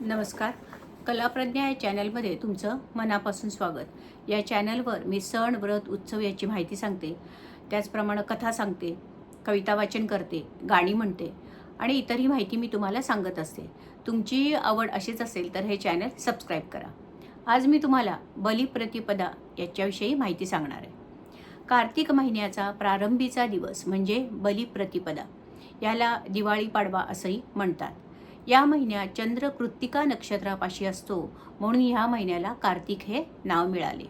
नमस्कार. कलाप्रज्ञा या चॅनलमध्ये तुमचं मनापासून स्वागत. या चॅनलवर मी सण व्रत उत्सव याची माहिती सांगते. त्याचप्रमाणे कथा सांगते कविता वाचन करते गाणी म्हणते आणि इतरही माहिती मी तुम्हाला सांगत असते. तुमची आवड अशीच असेल तर हे चॅनल सबस्क्राईब करा. आज मी तुम्हाला बलिप्रतिपदा याच्याविषयी माहिती सांगणार आहे. कार्तिक महिन्याचा प्रारंभीचा दिवस म्हणजे बलिप्रतिपदा याला दिवाळी पाडवा असंही म्हणतात. या महिन्यात चंद्र कृत्तिका नक्षत्रापाशी असतो. म्हणून ह्या महिन्याला कार्तिक हे नाव मिळाले.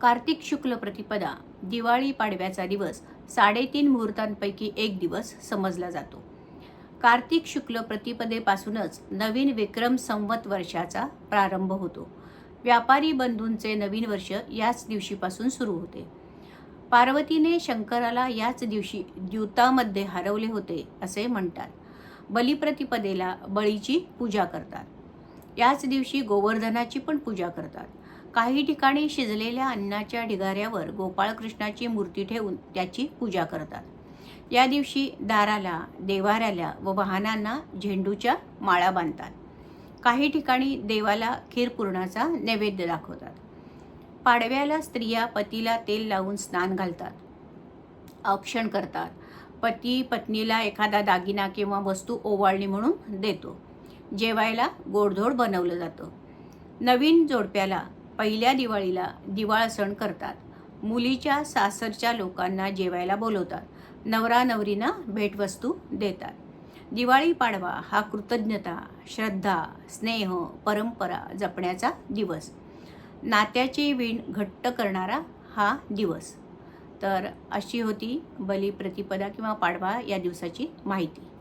कार्तिक शुक्ल प्रतिपदा दिवाळी पाडव्याचा दिवस साडेतीन मुहूर्तांपैकी एक दिवस समजला जातो. कार्तिक शुक्ल प्रतिपदेपासूनच नवीन विक्रम संवत वर्षाचा प्रारंभ होतो. व्यापारी बंधूंचे नवीन वर्ष याच दिवशीपासून सुरू होते. पार्वतीने शंकराला याच दिवशी द्यूतामध्ये हरवले होते असे म्हणतात. बलिप्रतिपदेला बळीची पूजा करतात. याच दिवशी गोवर्धनाची पण पूजा करतात. काही ठिकाणी शिजलेल्या अन्नाच्या ढिगाऱ्यावर गोपाळकृष्णाची मूर्ती ठेवून त्याची पूजा करतात. या दिवशी दाराला देवाऱ्याला व वाहनांना झेंडूच्या माळा बांधतात. काही ठिकाणी देवाला खीरपूर्णाचा नैवेद्य दाखवतात. पाडव्याला स्त्रिया पतीला तेल लावून स्नान घालतात. औक्षण करतात. पती पत्नीला एखादा दागिना किंवा वस्तू ओवाळणी म्हणून देतो. जेवायला गोडधोड बनवलं जातं. नवीन जोडप्याला पहिल्या दिवाळीला दिवाळ सण करतात. मुलीच्या सासरच्या लोकांना जेवायला बोलवतात. नवरा नवरींना भेटवस्तू देतात. दिवाळी पाडवा हा कृतज्ञता श्रद्धा स्नेह परंपरा जपण्याचा दिवस. नात्याची वीण घट्ट करणारा हा दिवस. तर अशी होती बलिप्रतिपदा किंवा पाडवा या दिवसाची माहिती.